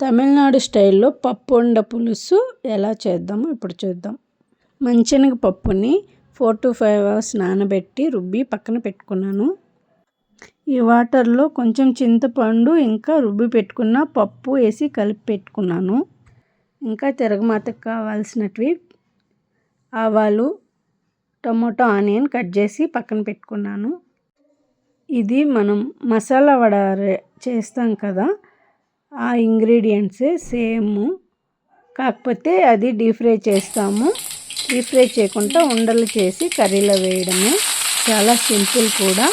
తమిళనాడు స్టైల్లో పప్పు ఉండ పులుసు ఎలా చేద్దామో ఇప్పుడు చూద్దాం. మంచినగ పప్పుని ఫోర్ టు ఫైవ్ అవర్స్ నానబెట్టి రుబ్బి పక్కన పెట్టుకున్నాను. ఈ వాటర్లో కొంచెం చింతపండు ఇంకా రుబ్బి పెట్టుకున్న పప్పు వేసి కలిపి పెట్టుకున్నాను. ఇంకా తిరగమాతకు కావాల్సినవి ఆవాలు టమోటో ఆనియన్ కట్ చేసి పక్కన పెట్టుకున్నాను. ఇది మనం మసాలా వడ చేస్తాం కదా ఆ ఇంగ్రీడియంట్సే సేమ్. కాకపోతే అది డీప్ ఫ్రై చేస్తాము. డీప్ ఫ్రై చేయకుండా ఉండలు చేసి కర్రీలో వేయడమే. చాలా సింపుల్ కూడా.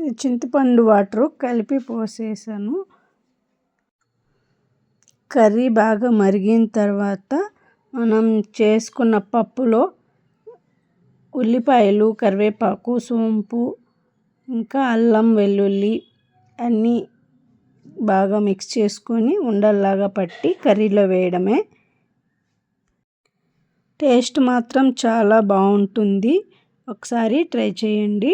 చింతపండు వాటరు కలిపి పోసేసాను. కర్రీ బాగా మరిగిన తర్వాత మనం చేసుకున్న పప్పులో ఉల్లిపాయలు కరివేపాకు సోంపు ఇంకా అల్లం వెల్లుల్లి అన్నీ బాగా మిక్స్ చేసుకొని ఉండల్లాగా పట్టి కర్రీలో వేయడమే. టేస్ట్ మాత్రం చాలా బాగుంటుంది. ఒకసారి ట్రై చేయండి.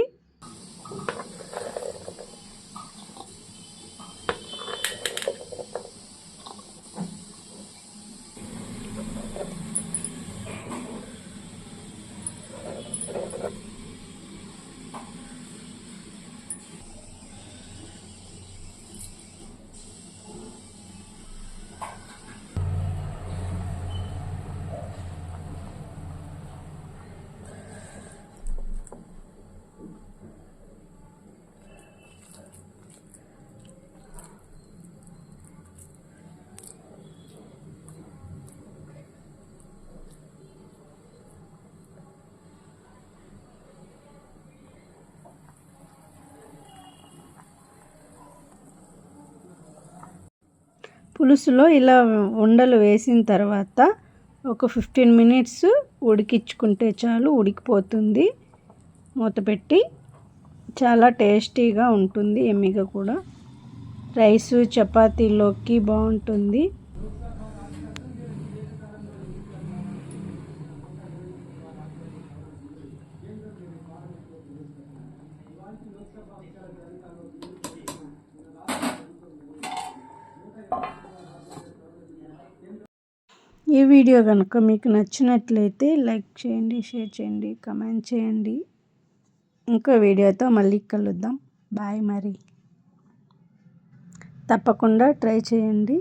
పులుసులో ఇలా ఉండలు వేసిన తర్వాత ఒక ఫిఫ్టీన్ మినిట్స్ ఉడికించుకుంటే చాలు ఉడికిపోతుంది. మూత పెట్టి చాలా టేస్టీగా ఉంటుంది ఎమ్మిగా కూడా. రైసు చపాతీలోకి బాగుంటుంది. ఈ వీడియో కనుక మీకు నచ్చినట్లయితే లైక్ చేయండి షేర్ చేయండి కమెంట్ చేయండి. ఇంకో వీడియోతో మళ్ళీ కలుద్దాం. బాయ్ మరి. తప్పకుండా ట్రై చేయండి.